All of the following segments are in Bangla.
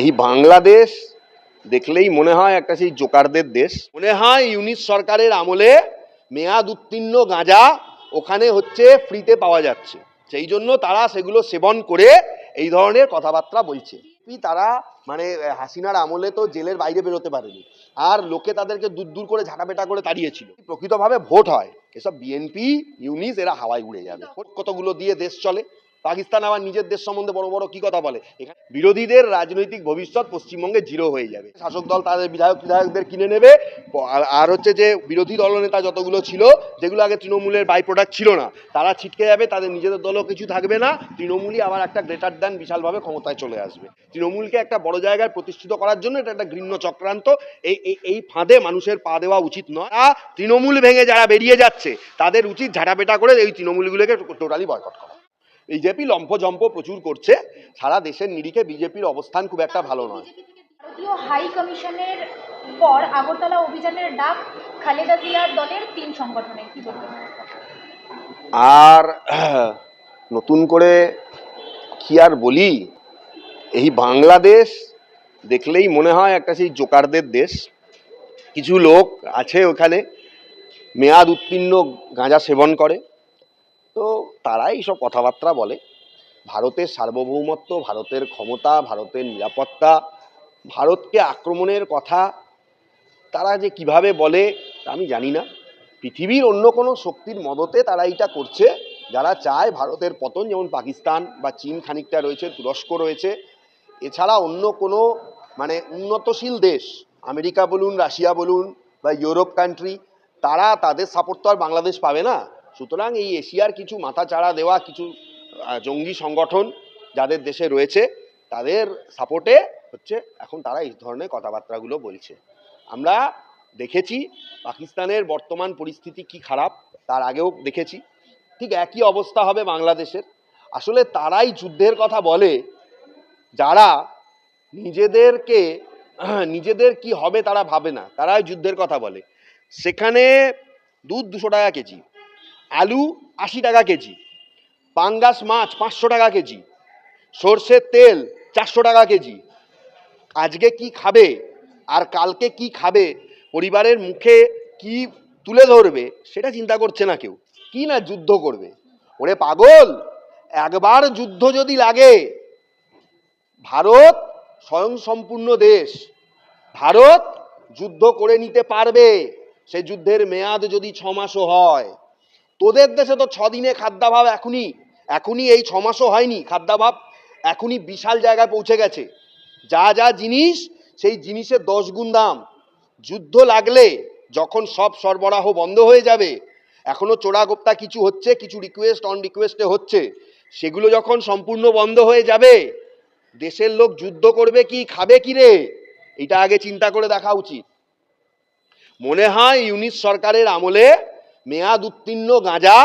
এই বাংলাদেশ দেখলেই মনে হয় একটা সেই জোকারদের দেশ। মনে হয় ইউনিট সরকারের আমলে মেয়াদ উত্তীর্ণ গাঁজা ওখানে হচ্ছে ফ্রিতে পাওয়া যাচ্ছে। সেই জন্য তারা সেগুলো সেবন করে এই ধরনের কথাবার্তা বলছে। তারা মানে হাসিনার আমলে তো জেলের বাইরে বেরোতে পারেনি। আর লোকে তাদেরকে দূর দূর করে ঝাঁটাপেটা করে তাড়িয়েছিল। প্রকৃতভাবে ভোট হয়। এসব বিএনপি ইউনিস, এরা হাওয়ায় উড়ে যাবে। কতগুলো দিয়ে দেশ চলে? পাকিস্তান আবার নিজের দেশ সম্বন্ধে বড় বড় কি কথা বলে? এখানে বিরোধীদের রাজনৈতিক ভবিষ্যৎ পশ্চিমবঙ্গে জিরো হয়ে যাবে। শাসক দল তাদের বিধায়ক, বিধায়কদের কিনে নেবে। আর- হচ্ছে যে বিরোধী দলনেতা যতগুলো ছিল, যেগুলো আগে তৃণমূলের বাই প্রোডাক্ট ছিল না, তারা ছিটকে যাবে, তাদের নিজেদের দলও কিছু থাকবে না। তৃণমূলই আবার একটা গ্রেটার দ্যান বিশালভাবে ক্ষমতায় চলে আসবে। তৃণমূলকে একটা বড় জায়গায় প্রতিষ্ঠিত করার জন্য এটা একটা ঘৃণ্য চক্রান্ত। এই, এই- ফাঁদে মানুষের পা দেওয়া উচিত নয়। তৃণমূল ভেঙে যারা বেরিয়ে যাচ্ছে, তাদের উচিত ঝাঁটাপেটা করে এই তৃণমূলগুলোকে টোটালি বয়কট করা। বিজেপি লম্ফজম্প প্রচুর করছে সারা দেশের নিরিখে বিজেপির অবস্থান খুব একটা ভালো নয়। ভারতীয় হাই কমিশনের পর আগরতলা অভিযানের ডাক খালেদা জিয়ার দলের তিন সংগঠনে কি বলবেন? আর নতুন করে কি আর বলি এই বাংলাদেশ দেখলেই মনে হয় একটা সেই জোকারদের দেশ। কিছু লোক আছে ওখানে মেয়াদ উত্তীর্ণ গাঁজা সেবন করে তো তারাই সব কথাবার্তা বলে। ভারতের সার্বভৌমত্ব, ভারতের ক্ষমতা, ভারতের নিরাপত্তা, ভারতকে আক্রমণের কথা তারা যে কীভাবে বলে তা আমি জানি না। পৃথিবীর অন্য কোনো শক্তির মদতে তারা এটা করছে। যারা চায় ভারতের পতন, যেমন পাকিস্তান বা চীন খানিকটা রয়েছে, তুরস্ক রয়েছে। এছাড়া অন্য কোনো মানে উন্নতশীল দেশ, আমেরিকা বলুন, রাশিয়া বলুন বা ইউরোপ কান্ট্রি তারা তাদের সাপোর্ট তো আর বাংলাদেশ পাবে না। সুতরাং এই এশিয়ার কিছু মাথাচাড়া দেওয়া, কিছু জঙ্গি সংগঠন যাদের দেশে রয়েছে, তাদের সাপোর্টে হচ্ছে এখন তারা এই ধরনের কথাবার্তাগুলো বলছে। আমরা দেখেছি পাকিস্তানের বর্তমান পরিস্থিতি কি খারাপ, তার আগেও দেখেছি। ঠিক একই অবস্থা হবে বাংলাদেশের। আসলে তারাই যুদ্ধের কথা বলে, যারা নিজেদেরকে, নিজেদের কি হবে তারা ভাবে না, তারাই যুদ্ধের কথা বলে। সেখানে দুধ দুশো টাকা কেজি আলু আশি টাকা কেজি, পাঙ্গাস মাছ পাঁচশো টাকা কেজি, সর্ষের তেল চারশো টাকা কেজি। আজকে কি খাবে আর কালকে কি খাবে, পরিবারের মুখে কি তুলে ধরবে সেটা চিন্তা করছে না কেউ। কি না যুদ্ধ করবে? ওরে পাগল, একবার যুদ্ধ যদি লাগে, ভারত স্বয়ং সম্পূর্ণ দেশ। ভারত যুদ্ধ করে নিতে পারবে, সে যুদ্ধের মেয়াদ যদি ছ মাসও হয়। তোদের দেশে তো ছদিনে খাদ্যাভাব এখনই এখনই এই ছ মাসও হয়নি খাদ্যাভাব, এখনই বিশাল জায়গায় পৌঁছে গেছে। যা যা জিনিস, সেই জিনিসের দশ গুণ দাম। যুদ্ধ লাগলে যখন সব সরবরাহ বন্ধ হয়ে যাবে, এখনও চোরাগোপ্তা কিছু হচ্ছে, কিছু রিকোয়েস্ট অন রিকোয়েস্টে হচ্ছে। সেগুলো যখন সম্পূর্ণ বন্ধ হয়ে যাবে, দেশের লোক যুদ্ধ করবে কি, খাবে কি রে? এটা আগে চিন্তা করে দেখা উচিত। মনে হয় ইউনিট সরকারের আমলে মেয়াদ উত্তীর্ণ গাঁজা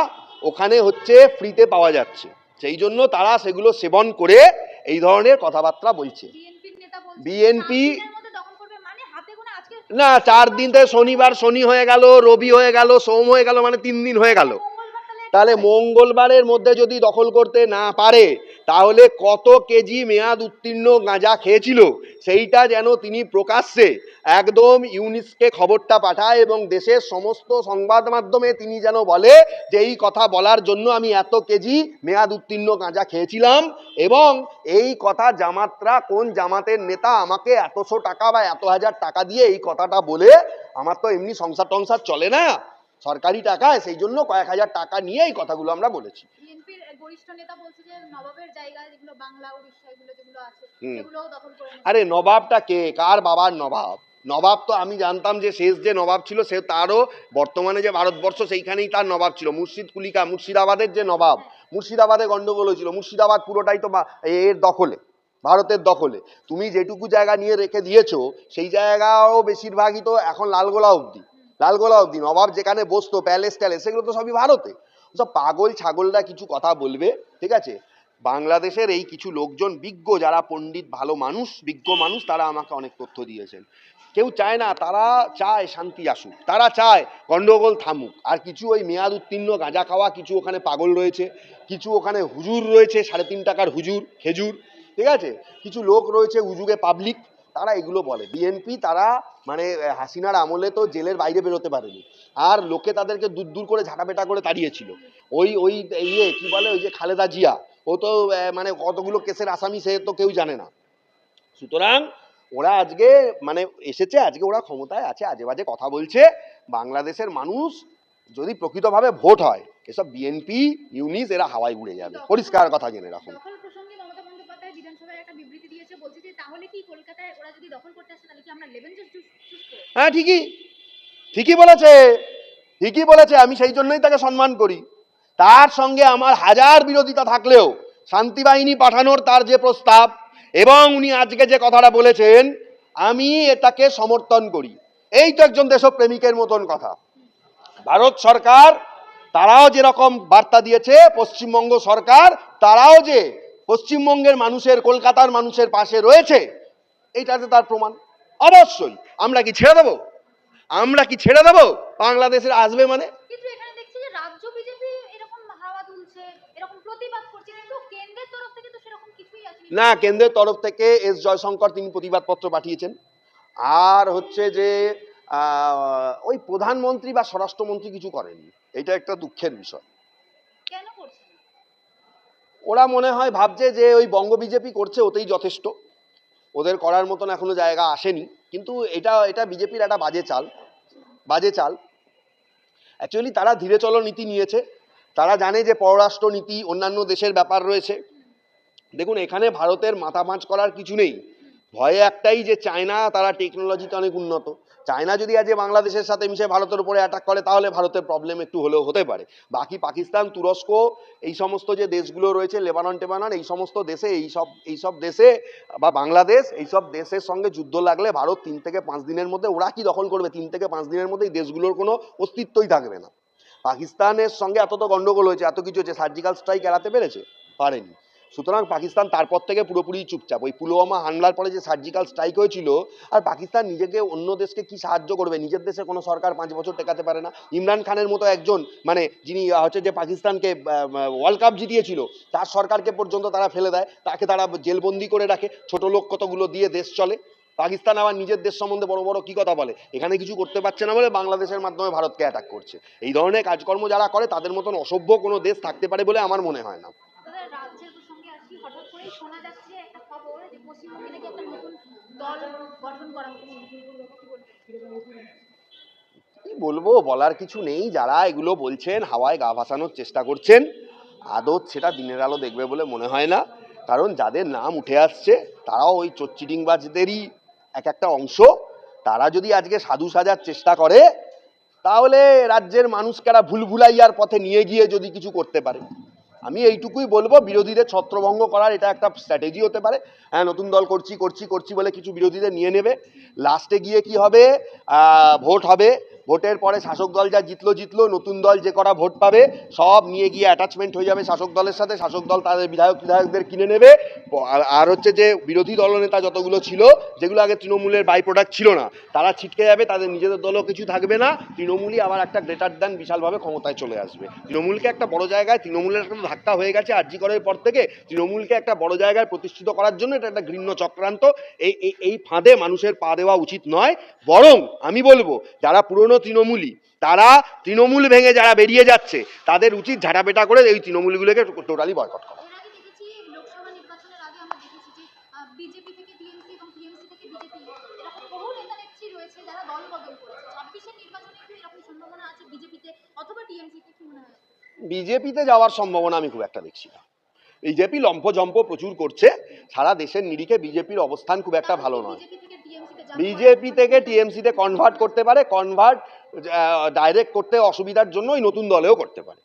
ওখানে হচ্ছে ফ্রিতে পাওয়া যাচ্ছে। সেই জন্য তারা সেগুলো সেবন করে এই ধরনের কথাবার্তা বলছে। করবে মানে না চার দিন থেকে শনিবার শনি হয়ে গেল রবি হয়ে গেল সোম হয়ে গেল মানে তিন দিন হয়ে গেল। তাহলে তাহলে মঙ্গলবারের মধ্যে যদি দখল করতে না পারে তাহলে কত কেজি মেয়াদ উত্তীর্ণ গাঁজা খেয়েছিল? সেইটা যেন তিনি প্রকাশ্যে একদম ইউনিসকে খবরটা পাঠায় এবং দেশের সমস্ত সংবাদ মাধ্যমে তিনি যেন বলে যে এই কথা বলার জন্য আমি এত কেজি মেয়াদ উত্তীর্ণ গাঁজা খেয়েছিলাম এবং এই কথা জামাতরা কোন জামাতের নেতা আমাকে এতশো টাকা বা এত হাজার টাকা দিয়ে এই কথাটা বলে আমার তো এমনি সংসার টংসার চলে না। সরকারি টাকায় সেই জন্য কয়েক হাজার টাকা নিয়ে এই কথাগুলো আমরা বলেছি। আরে নবাবটা কে? কার বাবার নবাব? নবাব তো আমি জানতাম যে শেষ যে নবাব ছিল সে তারও বর্তমানে যে ভারতবর্ষ সেইখানেই তার নবাব ছিল। মুর্শিদ কুলিকা মুর্শিদাবাদের যে নবাব মুর্শিদাবাদে গন্ডগোল হয়েছিল। মুর্শিদাবাদ পুরোটাই তো এর দখলে ভারতের দখলে। তুমি যেটুকু জায়গা নিয়ে রেখে দিয়েছ সেই জায়গাও বেশিরভাগই তো এখন লালগোলা অবধি। লালগোলা অবধি নবাব যেখানে বসতো প্যালেস ট্যালেস, সেগুলো তো সবই ভারতে। সব পাগল ছাগলরা কিছু কথা বলবে, ঠিক আছে? বাংলাদেশের এই কিছু লোকজন, বিজ্ঞ যারা পণ্ডিত, ভালো মানুষ, বিজ্ঞ মানুষ, তারা আমাকে অনেক তথ্য দিয়েছেন। কেউ চায় না, তারা চায় শান্তি আসুক, তারা চায় গন্ডগোল থামুক। আর কিছু ওই মেয়াদ উত্তীর্ণ গাঁজা খাওয়া, কিছু ওখানে পাগল রয়েছে, কিছু ওখানে হুজুর রয়েছে, সাড়ে তিন টাকার হুজুর, খেজুর, ঠিক আছে? কিছু লোক রয়েছে উজুগে পাবলিক তারা এগুলো বলে। বিএনপি তারা মানে হাসিনার আমলে তো জেলের বাইরে বেরোতে পারেনি। আর লোকে তাদেরকে দূর দূর করে ঝাঁটাপেটা করে তাড়িয়েছিল। ওই ওই ইয়ে কি বলে ওই যে খালেদা জিয়া ও তো মানে কতগুলো কেসের আসামি সে তো কেউ জানে না। সুতরাং ওরা আজকে মানে এসেছে আজকে ওরা ক্ষমতায় আছে আজে বাজে কথা বলছে। বাংলাদেশের মানুষ যদি প্রকৃতভাবে ভোট হয় এসব বিএনপি ইউনিস এরা হাওয়ায় উড়ে যাবে। পরিষ্কার কথা জেনে রাখুন দখল প্রসঙ্গে মমতা বন্দ্যোপাধ্যায় বিধানসভায় একটা বিবৃতি দিয়েছে বলছে যে তাহলে কি কলকাতায় ওরা যদি দখল করতে আসে তাহলে কি আমরা লেভেন চুজ করব হ্যাঁ ঠিকই। ঠিকই বলেছে। ঠিকই বলেছে। আমি সেই জন্যই তাকে সম্মান করি। তার সঙ্গে আমার হাজার বিরোধিতা থাকলেও শান্তি বাহিনী পাঠানোর তার যে প্রস্তাব, এবং উনি আজকে যে কথাটা বলেছেন, আমি এটাকে সমর্থন করি। এই তো একজন দেশপ্রেমিকের মতন কথা। ভারত সরকার, তারাও যেরকম বার্তা দিয়েছে, পশ্চিমবঙ্গ সরকার, তারাও যে পশ্চিমবঙ্গের মানুষের, কলকাতার মানুষের পাশে রয়েছে এইটাতে তার প্রমাণ। অবশ্যই। আমরা কি ছেড়ে দেবো? আমরা কি ছেড়ে দেবো? বাংলাদেশের আসবে মানে? না কেন্দ্রের তরফ থেকে এস জয়শঙ্কর তিনি প্রতিবাদপত্র পাঠিয়েছেন। আর হচ্ছে যে ওই প্রধানমন্ত্রী বা স্বরাষ্ট্রমন্ত্রী কিছু করেনি। এটা একটা দুঃখের বিষয়। কেন করছে? না? ওরা মনে হয় ভাবছে যে ওই বঙ্গ বিজেপি করছে ওতেই যথেষ্ট। ওদের করার মতন এখনও জায়গা আসেনি। কিন্তু এটা এটা বিজেপির একটা বাজে চাল বাজে চাল। অ্যাকচুয়ালি তারা ধীরে চলো নীতি নিয়েছে। তারা জানে যে পররাষ্ট্র নীতি, অন্যান্য দেশের ব্যাপার রয়েছে। দেখুন, এখানে ভারতের মাথা পাঁচ করার কিছু নেই। ভয়ে একটাই যে চায়না, তারা টেকনোলজিতে অনেক উন্নত। চায়না যদি আজ বাংলাদেশের সাথে মিশে ভারতের উপরে অ্যাটাক করে, তাহলে ভারতের প্রবলেম একটু হলেও হতে পারে। বাকি পাকিস্তান, তুরস্ক, এই সমস্ত যে দেশগুলো রয়েছে, লেবানন, টেবানন, এই সমস্ত দেশে, এই সব এই সব দেশে, বা বাংলাদেশ, এই সব দেশের সঙ্গে যুদ্ধ লাগলে ভারত তিন থেকে পাঁচ দিনের মধ্যে, ওরা কি দখল করবে? তিন থেকে পাঁচ দিনের মধ্যে এই দেশগুলোর কোনো অস্তিত্বই থাকবে না। পাকিস্তানের সঙ্গে এত তো গন্ডগোল হয়েছে, এত কিছু হয়েছে সার্জিক্যাল স্ট্রাইক এড়াতে পেরেছে? পারেনি। সুতরাং পাকিস্তান তারপর থেকে পুরোপুরি চুপচাপ। ওই পুলওয়ামা হামলার পরে যে সার্জিক্যাল স্ট্রাইক হয়েছিল, আর পাকিস্তান নিজেকে অন্য দেশকে কি সাহায্য করবে? নিজের দেশে কোনো সরকার পাঁচ বছর টেকাতে পারে না। ইমরান খানের মতো একজন মানে যিনি হচ্ছে যে পাকিস্তানকে ওয়ার্ল্ড কাপ জিতিয়েছিল, তার সরকারকে পর্যন্ত তারা ফেলে দেয়। তাকে তারা জেলবন্দি করে রাখে। ছোট লোক কতগুলো দিয়ে দেশ চলে। পাকিস্তান আবার নিজের দেশ সম্বন্ধে বড় বড় কি কথা বলে? এখানে কিছু করতে পারছে না বলে বাংলাদেশের মাধ্যমে ভারতকে অ্যাটাক করছে। এই ধরনের কাজকর্ম যারা করে, তাদের মতন অসভ্য কোনো দেশ থাকতে পারে বলে আমার মনে হয় না। করেই শোনা যাচ্ছে একটা খবর যে পশ্চিমবঙ্গে নাকি একটা নতুন দল গঠন করা হচ্ছে। কি বলব? বলার কিছু নেই। যারা এগুলো বলছেন, হাওয়ায় গা ভাসানোর চেষ্টা করছেন আদৌ সেটা দিনের আলো দেখবে বলে মনে হয় না। কারণ যাদের নাম উঠে আসছে, তারাও ওই চোচ্চিডিংবাজদেরই এক একটা অংশ। তারা যদি আজকে সাধু সাজার চেষ্টা করে, তাহলে রাজ্যের মানুষকে এরা ভুলভুলাইয়ার পথে নিয়ে গিয়ে যদি কিছু করতে পারে। আমি এইটুকুই বলব, বিরোধীদের ছত্রভঙ্গ করার এটা একটা স্ট্র্যাটেজি হতে পারে। হ্যাঁ নতুন দল করছি করছি করছি বলে কিছু বিরোধীদের নিয়ে নেবে। লাস্টে গিয়ে কি হবে? ভোট হবে। ভোটের পরে শাসক দল যা জিতলো জিতলো, নতুন দল যে করা ভোট পাবে, সব নিয়ে গিয়ে অ্যাটাচমেন্ট হয়ে যাবে শাসক দলের সাথে, শাসক দল তাদের বিধায়ক, বিধায়কদের কিনে নেবে। আর- হচ্ছে যে বিরোধী দলনেতা যতগুলো ছিল, যেগুলো আগে তৃণমূলের বাই প্রোডাক্ট ছিল না, তারা ছিটকে যাবে, তাদের নিজেদের দলও কিছু থাকবে না। তৃণমূলই আবার একটা গ্রেটার দেন বিশালভাবে ক্ষমতায় চলে আসবে। তৃণমূলকে একটা বড় জায়গায়, তৃণমূলের একটা ধাক্কা হয়ে গেছে আরজি করার পর থেকে, তৃণমূলকে একটা বড় জায়গায় প্রতিষ্ঠিত করার জন্য এটা একটা ঘৃণ্য চক্রান্ত। এই এই ফাঁদে মানুষের পা দেওয়া উচিত নয়। বরং আমি বলব, যারা পুরনো তৃণমূলী তারা তৃণমূল ভেঙে যারা বেরিয়ে যাচ্ছে তাদের উচিত ঝাঁটাপেটা করে এই তৃণমূলগুলোকে টোটালি বয়কট করা। বিজেপিতে যাওয়ার সম্ভাবনা আমি খুব একটা দেখছি না। বিজেপি লম্ফজম্প প্রচুর করছে সারা দেশের নিরিখে বিজেপির অবস্থান খুব একটা ভালো নয়। বিজেপি থেকে টিএমসিতে কনভার্ট করতে পারে কনভার্ট ডাইরেক্ট করতে অসুবিধার জন্য ওই নতুন দলেও করতে পারে।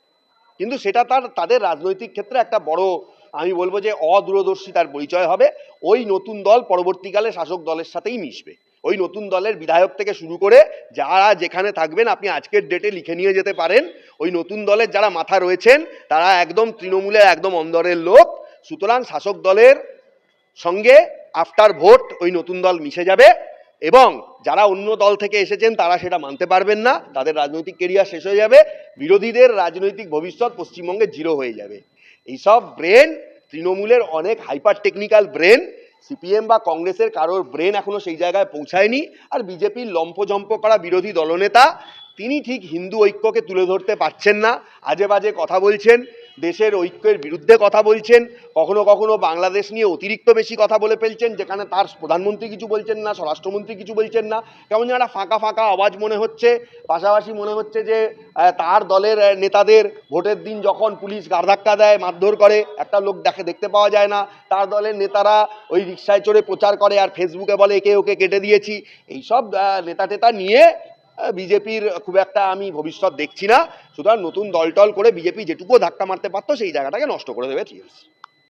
কিন্তু সেটা তার, তাদের রাজনৈতিক ক্ষেত্রে একটা বড়, আমি বলব যে অদূরদর্শিতার পরিচয় হবে। ওই নতুন দল পরবর্তীকালে শাসক দলের সাথেই মিশবে। ওই নতুন দলের বিধায়ক থেকে শুরু করে যারা যেখানে থাকবেন, আপনি আজকের ডেটে লিখে নিয়ে যেতে পারেন। ওই নতুন দলের যারা মাথা রয়েছেন, তারা একদম তৃণমূলের, একদম অন্দরের লোক। সুতরাং শাসক দলের সঙ্গে আফটার ভোট ওই নতুন দল মিশে যাবে। এবং যারা অন্য দল থেকে এসেছেন, তারা সেটা মানতে পারবেন না। তাদের রাজনৈতিক কেরিয়ার শেষ হয়ে যাবে। বিরোধীদের রাজনৈতিক ভবিষ্যৎ পশ্চিমবঙ্গে জিরো হয়ে যাবে। এইসব ব্রেন তৃণমূলের অনেক হাইপার টেকনিক্যাল ব্রেন সিপিএম বা কংগ্রেসের কারোর ব্রেন এখনও সেই জায়গায় পৌঁছায়নি। আর বিজেপির লম্পজম্প করা বিরোধী দলনেতা, তিনি ঠিক হিন্দু ঐক্যকে তুলে ধরতে পারছেন না। আজে বাজে কথা বলছেন। দেশের ঐক্যের বিরুদ্ধে কথা বলছেন, কখনো কখনো বাংলাদেশ নিয়ে অতিরিক্ত বেশি কথা বলে ফেলছেন, যেখানে তার প্রধানমন্ত্রী কিছু বলছেন না, স্বরাষ্ট্রমন্ত্রী কিছু বলছেন না। কেমন যেন একটা ফাঁকা ফাঁকা আওয়াজ মনে হচ্ছে, পাশাপাশি মনে হচ্ছে যে তার দলের নেতাদের ভোটের দিন যখন পুলিশ গার্ধাক্কা দেয়, মারধর করে, একটা লোক দেখে, দেখতে পাওয়া যায় না। তার দলের নেতারা ওই রিক্সায় চড়ে প্রচার করে আর ফেসবুকে বলে, একে ওকে কেটে দিয়েছি। এইসব নেতা টেতা নিয়ে বিজেপির খুব একটা আমি ভবিষ্যৎ দেখছি না। সুতরাং নতুন দল টল করে বিজেপি যেটুকু ধাক্কা মারতে পারতো, সেই জায়গাটাকে নষ্ট করে দেবে টিএমসি